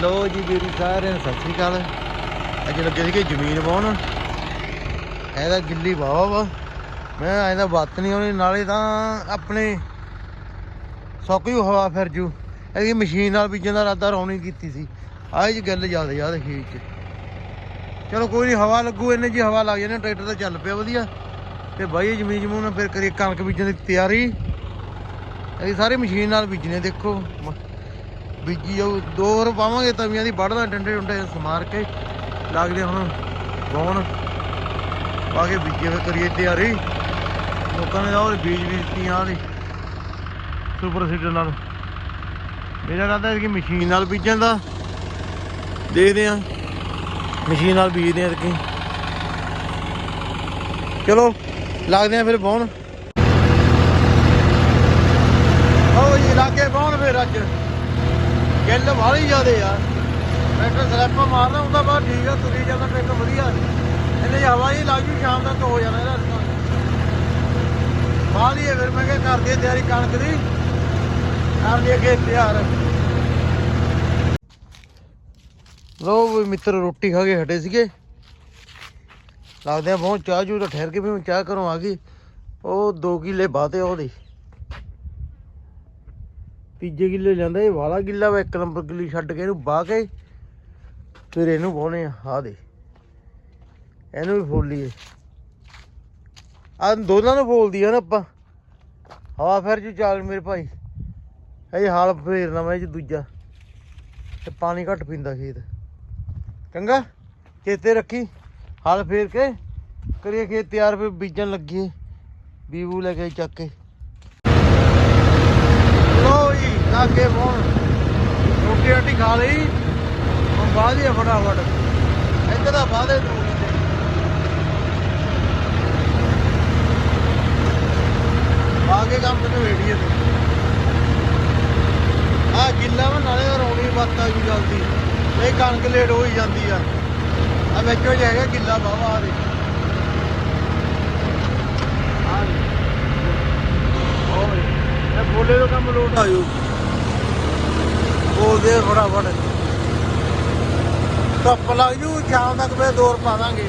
ਲੋ ਜੀ ਵੀਰੀ ਸਾਰਿਆਂ ਨੂੰ ਸਤਿ ਸ੍ਰੀ ਅਕਾਲ। ਅੱਜ ਲੱਗੇ ਸੀਗੇ ਜ਼ਮੀਨ ਵਾਹੁਣ। ਇਹਦਾ ਗਿੱਲੀ ਵਾਵਾ ਵਾ। ਮੈਂ ਇਹਦਾ ਵੱਤ ਨਹੀਂ ਆਉਣੀ, ਨਾਲੇ ਤਾਂ ਆਪਣੇ ਸੁੱਕ ਹਵਾ ਫਿਰ ਜੂ। ਇਹਦੀ ਮਸ਼ੀਨ ਨਾਲ ਬੀਜਣ ਦਾ ਇਰਾਦਾ ਰੌਣੀ ਕੀਤੀ ਸੀ। ਆਹ ਜੀ ਗੱਲ ਜ਼ਿਆਦਾ ਯਾਦ ਖੇਤ ਚ। ਚਲੋ ਕੋਈ ਨਹੀਂ ਹਵਾ ਲੱਗੂ, ਇੰਨੇ ਜੀ ਹਵਾ ਲੱਗ ਜਾਣੀ ਟਰੈਕਟਰ ਤਾਂ ਚੱਲ ਪਿਆ ਵਧੀਆ। ਤੇ ਬਾਈ ਜ਼ਮੀਨ ਜਮੂਨ ਫਿਰ ਕਰੀਏ ਕਣਕ ਬੀਜਣ ਦੀ ਤਿਆਰੀ। ਅਸੀਂ ਸਾਰੇ ਮਸ਼ੀਨ ਨਾਲ ਬੀਜਣੇ ਦੇਖੋ। ਬੀਜੀ ਜਾਊ ਦੋ ਹੋਰ ਪਾਵਾਂਗੇ ਤਵੀਆਂ ਦੀ ਵੱਢਦਾ ਡੰਡੇ ਡੁੰਡੇ ਸਮਾਰ ਕੇ। ਲੱਗਦੇ ਹੁਣ ਗਾਉਣ। ਪਾ ਕੇ ਬੀਜੇ ਫਿਰ ਕਰੀਏ ਤਿਆਰੀ। ਲੋਕਾਂ ਨੇ ਤਾਂ ਬੀਜ ਵੀ ਦਿੱਤੀਆਂ ਉਹਦੀ ਸੁਪਰ ਸੀਡਰ ਨਾਲ। ਮੇਰਾ ਇਰਾਦਾ ਹੈ ਕਿ ਮਸ਼ੀਨ ਨਾਲ ਬੀਜਣ ਦਾ। ਦੇਖਦੇ ਆ। ਮਸ਼ੀਨ ਨਾਲ ਬੀਜਦੇ ਆ ਕਿ ਚਲੋ, ਲੱਗਦੇ ਆ ਫਿਰ ਬਾਉਣ ਆਓ ਜੀ, ਲਾਗੇ ਬਾਉਣ ਫਿਰ ਅੱਜ। ਗਿੱਲ ਵਾਲੀ ਜ਼ਿਆਦੇ ਆ। ਟਰੈਕਟਰ ਸਲੈਪਾ ਮਾਰਦਾ ਹੁੰਦਾ ਬਾਅਦ ਠੀਕ ਆ, ਤੁਰੀ ਜਾਂਦਾ, ਟਰੈਕਟਰ ਵਧੀਆ ਇਹਨੇ ਹਵਾ ਹੀ ਲੱਗ ਜੂ, ਸ਼ਾਮ ਤੱਕ ਹੋ ਜਾਣਾ ਇਹਦਾ ਬਾਅਦ ਹੀ ਫਿਰ, ਮੈਂ ਕਿਹਾ ਕਰਦੇ ਤਿਆਰੀ ਕਣਕ ਦੀ। ਕਰ ਲਈ ਅੱਗੇ ਤਿਆਰ। ਲੋ ਵੀ ਮਿੱਤਰ, ਰੋਟੀ ਖਾ ਕੇ ਹਟੇ ਸੀਗੇ। ਲੱਗਦੇ ਆ ਬਹੁਤ ਚਾਹ ਜੂ ਤਾਂ ਠਹਿਰ ਕੇ ਵੀ ਹੁਣ ਚਾਹ ਕਰੋ ਆ ਗਈ। ਉਹ 2 ਕਿਲੇ ਬਾਤੇ ਉਹਦੇ। ਤੀਜੇ ਕਿੱਲੇ ਜਾਂਦਾ ਇਹ ਵਾਲਾ ਗਿੱਲਾ ਵਾ, ਇੱਕ ਨੰਬਰ ਗਿੱਲੀ ਛੱਡ ਕੇ ਇਹਨੂੰ ਬਾਹ ਕੇ ਫਿਰ ਇਹਨੂੰ ਪਾਉਣੇ ਆ ਦੇ ਇਹਨੂੰ ਵੀ ਫੋਲੀਏ ਆ ਦੋਨਾਂ ਨੂੰ ਫੋਲਦੀ ਆ ਨਾ ਆਪਾਂ। ਹਵਾ ਫਿਰ ਜੂ ਚਾਲ ਮੇਰੇ ਭਾਈ। ਇਹ ਹਾਲ ਫੇਰਨਾ ਮੈਂ ਇਹ ਦੂਜਾ। ਤੇ ਪਾਣੀ ਘੱਟ ਪੀਂਦਾ ਖੇਤ। ਚੰਗਾ ਚੇਤੇ ਰੱਖੀ। ਹਾਲ ਫੇਰ ਕੇ। ਕਰੀਏ ਖੇਤ ਤਿਆਰ, ਫਿਰ ਬੀਜਣ ਲੱਗੀਏ ਬੀਬੂ ਲੈ ਕੇ ਚੱਕ ਕੇ ਲੋ ਜੀ ਲਾਗੇ ਮੋਣ ਰੋਟੀ ਰਾਟੀ ਖਾ ਲਈ, ਹੁਣ ਬਾਅਦ ਹੀ ਫਟਾਫਟ ਇੱਧਰ ਦਾ ਬਾਦੇ ਦੂਰ ਆਗੇ ਕੰਮ ਤੇ ਵੇੜੀਏ ਤੇ। ਆ ਗਿੱਲਾ ਵਾ, ਨਾਲੇ ਤਾਂ ਰੌਣੀ ਬੱਤ ਆ ਜੂ ਜਲਦੀ। ਨਹੀਂ ਕਣਕ ਲੇਟ ਹੋ ਹੀ ਜਾਂਦੀ ਆ। ਆ ਵਿੱਚੋਂ ਜਿਹਾ ਗਿੱਲਾ ਬਾਵਾ ਆ ਦੇ। ਆ ਦੇ। ਓਏ ਇਹ ਬੋਲੇ ਤੋਂ ਕੰਮ ਲੋਟ ਆਇਓ ਬੋਲਦੇ ਫਟਾਫਟ ਧੁੱਪ ਲੱਗ ਜੂ ਸ਼ਾਮ ਤੱਕ ਫੇਰ ਦੌਰ ਪਾ ਦਾਂਗੇ।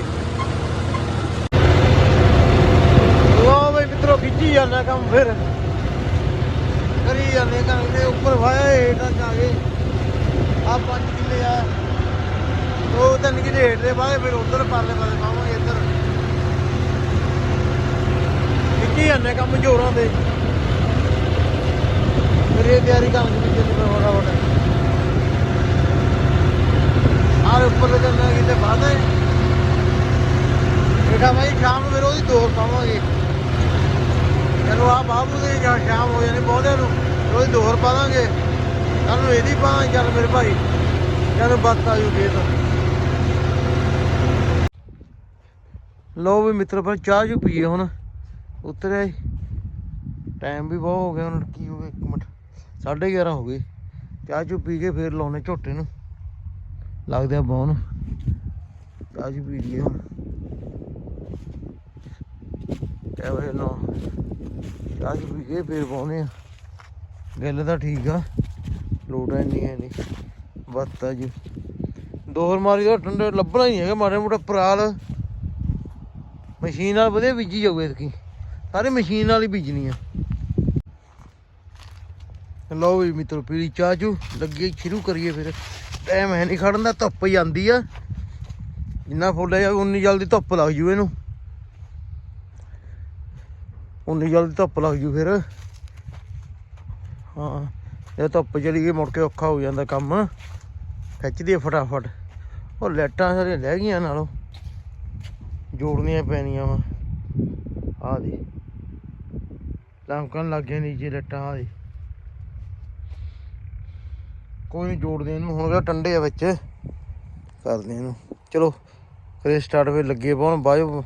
ਲੋ ਬਈ ਮਿੱਤਰੋ, ਖਿੱਚੀ ਜਾਂਦਾ ਕੰਮ ਫਿਰ। ਕਰੀ ਜਾਂਦੇ ਕੰਮ ਦੇ ਉੱਪਰ ਵਾਏ ਹੇਠਾਂ ਜਾ ਕੇ। ਆ 5 ਕਿੱਲੇ ਆ। ਉਹ ਤਿੰਨ ਕਿੱਲੇ ਹੇਠ ਦੇ ਬਾਅਦ ਫਿਰ ਉਧਰ ਪਰਲੇ ਪਾਸੇ ਪਾਵਾਂਗੇ ਇੱਧਰ। ਖਿੱਚੀ ਜਾਂਦੇ ਕੰਮ ਜੋਰਾਂ ਦੇ ਫਿਰ ਇਹ ਤਿਆਰੀ ਕੰਮ ਦੀ ਚੱਲੀ ਮੈਂ ਹੋਣਾ ਹੋਣਾ ਆਹ ਉੱਪਰ ਲੈ ਕਿਤੇ ਬਾਅਦ ਹੈ ਬੇਟਾ ਭਾਈ ਸ਼ਾਮ ਨੂੰ ਫਿਰ ਉਹਦੀ ਦੋਰ ਪਾਵਾਂਗੇ ਚਲੋ ਆ ਬਾਬੂ ਦੇ ਜਾਂ ਸ਼ਾਮ ਹੋ ਜਾਣੀ ਬਹੁਤਿਆਂ ਨੂੰ। ਉਹਦੀ ਦੋਰ ਪਾ ਦਾਂਗੇ। ਕੱਲ ਇਹਦੀ ਪਾ, ਚੱਲ ਮੇਰੇ ਭਾਈ। ਜਦੋਂ ਬੱਤ ਆਜੂ ਫੇਰ ਲੋ ਵੀ ਮਿੱਤਰ ਪਰ ਚਾਹ ਜੂ ਪੀਏ ਹੁਣ। ਉਤਰਿਆ ਟਾਈਮ ਵੀ ਬਹੁਤ ਹੋ ਗਿਆ ਹੁਣ, ਕੀ ਹੋ ਗਿਆ, ਇੱਕ ਮਿੰਟ। 11:30 ਹੋ ਗਏ। ਚਾਹ ਚੂ ਪੀ ਕੇ ਫੇਰ ਲਾਉਣੇ ਝੋਟੇ ਨੂੰ। ਲੱਗਦੇ ਆ ਬੌਨ। ਚਾਹ ਚੂ ਪੀ ਲਈਏ ਹੁਣ। ਕਿਆ ਫੇਰ ਪਾਉਣੇ ਆ। ਗੱਲ ਤਾਂ ਠੀਕ ਆ। ਲੋਟ ਇੰਨੀ ਹੈ ਨਹੀਂ ਬੱਤਾ ਜੀ। ਦੋਹਰ ਮਾਰੀ ਦਾ ਠੰਡੇ ਲੱਭਣਾ ਹੀ ਹੈਗਾ, ਮਾੜੇ ਮੋਟਾ ਪਰਾਲ। ਮਸ਼ੀਨ ਨਾਲ ਵਧੀਆ ਬੀਜੀ ਜਾਊ ਇਤਕੀ ਸਾਰੇ ਮਸ਼ੀਨ ਨਾਲ ਹੀ ਬੀਜਣੀ ਆ। ਲਓ ਵੀ ਮਿੱਤਰੋ, ਪੀਲੀ ਚਾਹ ਚੂ। ਲੱਗੀ ਸ਼ੁਰੂ ਕਰੀਏ ਫਿਰ। ਟਾਈਮ ਹੈ ਨਹੀਂ, ਖੜਨ ਦਾ ਧੁੱਪ ਹੀ ਆਂਦੀ ਆ। ਜਿੰਨਾ ਫੁੱਲ ਜਾ ਉਨੀ ਜਲਦੀ ਧੁੱਪ ਲੱਗ ਜੂ ਇਹਨੂੰ। ਉਨੀ ਜਲਦੀ ਧੁੱਪ ਲੱਗ ਜੂ ਫਿਰ। ਹਾਂ, ਇਹ ਧੁੱਪ ਚਲੀ ਗਈ, ਮੁੜ ਕੇ ਔਖਾ ਹੋ ਜਾਂਦਾ ਕੰਮ। ਖਿੱਚਦੀ ਫਟਾਫਟ। ਉਹ ਲੈਟਾਂ ਸਾਰੀਆਂ ਲੈ ਗਈਆਂ ਨਾਲੋਂ। ਜੋੜਨੀਆਂ ਪੈਣੀਆਂ ਵਾ। ਆ ਦੇ ਲੰਕਣ ਲੱਗ ਗਏ ਨੀਚੇ ਲੱਟਾਂ ਆ ਦੇ ਕੋਈ ਨਹੀਂ ਜੋੜਦੇ ਇਹਨੂੰ, ਹੁਣ ਕਿਹੜਾ ਟੰਡੇ ਆ ਵਿੱਚ। ਕਰਦੇ ਇਹਨੂੰ। ਚਲੋ ਕਰੇ ਸਟਾਰਟ ਫਿਰ ਲੱਗੇ ਪਾਉਣ ਬਾਅਦ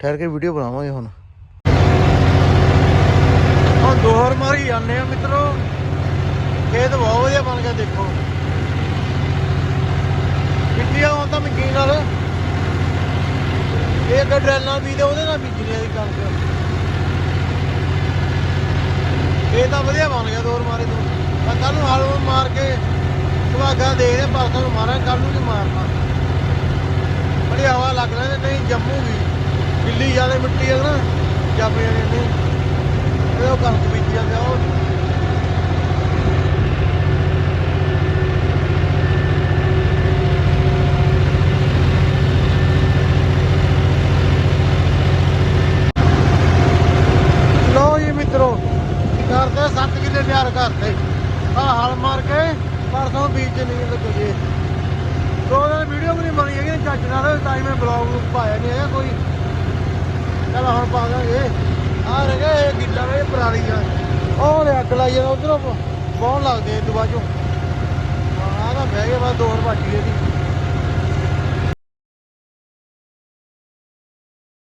ਠਹਿਰ ਕੇ ਵੀਡੀਓ ਬਣਾਵਾਂਗੇ ਹੁਣ। ਹੁਣ ਦੋਹਰ ਮਾਰੀ ਜਾਂਦੇ ਆ ਮਿੱਤਰੋ। ਖੇਤ ਬਹੁਤ ਵਧੀਆ ਬਣ ਗਿਆ, ਦੇਖੋ। ਕਿੱਡੀ ਹੁਣ ਤਾਂ ਮਸ਼ੀਨ ਨਾਲ ਇਹ ਅੱਗੇ ਡਰੈਲ ਵੀ ਤੇ ਉਹਦੇ ਨਾਲ ਬੀਜਣੀ ਦੀ ਕਣਕ। ਇਹ ਤਾਂ ਵਧੀਆ ਬਣ ਗਿਆ ਦੋਹਰ ਮਾਰੇ ਤੋਂ। ਕੱਲ ਨੂੰ ਹਲ ਮਾਰ ਕੇ ਸੁਹਾਗਾ ਦੇਖਦੇ ਪਰਸੋਂ ਨੂੰ ਮਾਰਾਂ ਕੱਲ ਨੂੰ ਨਹੀਂ ਮਾਰਨਾ। ਬੜੀ ਹਵਾ ਲੱਗ ਰਹੀ ਨਹੀਂ ਜੰਮੂਗੀ। ਗਿੱਲੀ ਜ਼ਿਆਦਾ ਮਿੱਟੀ ਹੈ ਨਾ ਜੰਮ ਜਾਣੀ ਨਹੀਂ ਇਹ ਉਹ ਕਣਕ ਬੀਜੀ ਜਾਂਦੇ ਆ, ਉਹ ਲੋ ਜੀ ਮਿੱਤਰੋ ਕਰਦੇ 7 ਕਿੱਲੇ ਤਿਆਰ ਕਰਤੇ ਆ ਹਲ ਮਾਰ ਕੇ ਪਰਸੋਂ ਬੀਜ ਨਹੀਂ ਲੱਗੂਗੇ ਦੋ ਦਿਨ ਵੀਡੀਓ ਵੀ ਨਹੀਂ ਬਣੀ ਹੈਗੀ, ਚੱਜ ਨਾਲ। ਤਾਂ ਹੀ ਮੈਂ ਬਲੌਗ ਪਾਇਆ ਨਹੀਂ ਹੈਗਾ ਕੋਈ। ਚਲ ਹੁਣ ਪਾ ਦਾਂਗੇ। ਆ ਰਗੇ ਇਹ ਗਿੱਲਾ ਵੇ ਪਰਾਲੀ ਆ। ਉਹ ਲੈ ਅੱਗ ਲਾਈ ਜਾਂਦਾ, ਉਧਰੋਂ ਬਹੁਤ ਲੱਗਦੇ ਇਹ ਤੋਂ ਬਾਅਦੋਂ ਆ ਨਾ ਬਹਿ ਗਿਆ, ਬਸ ਦੋ ਹੋਰ ਵੱਜ ਦੀ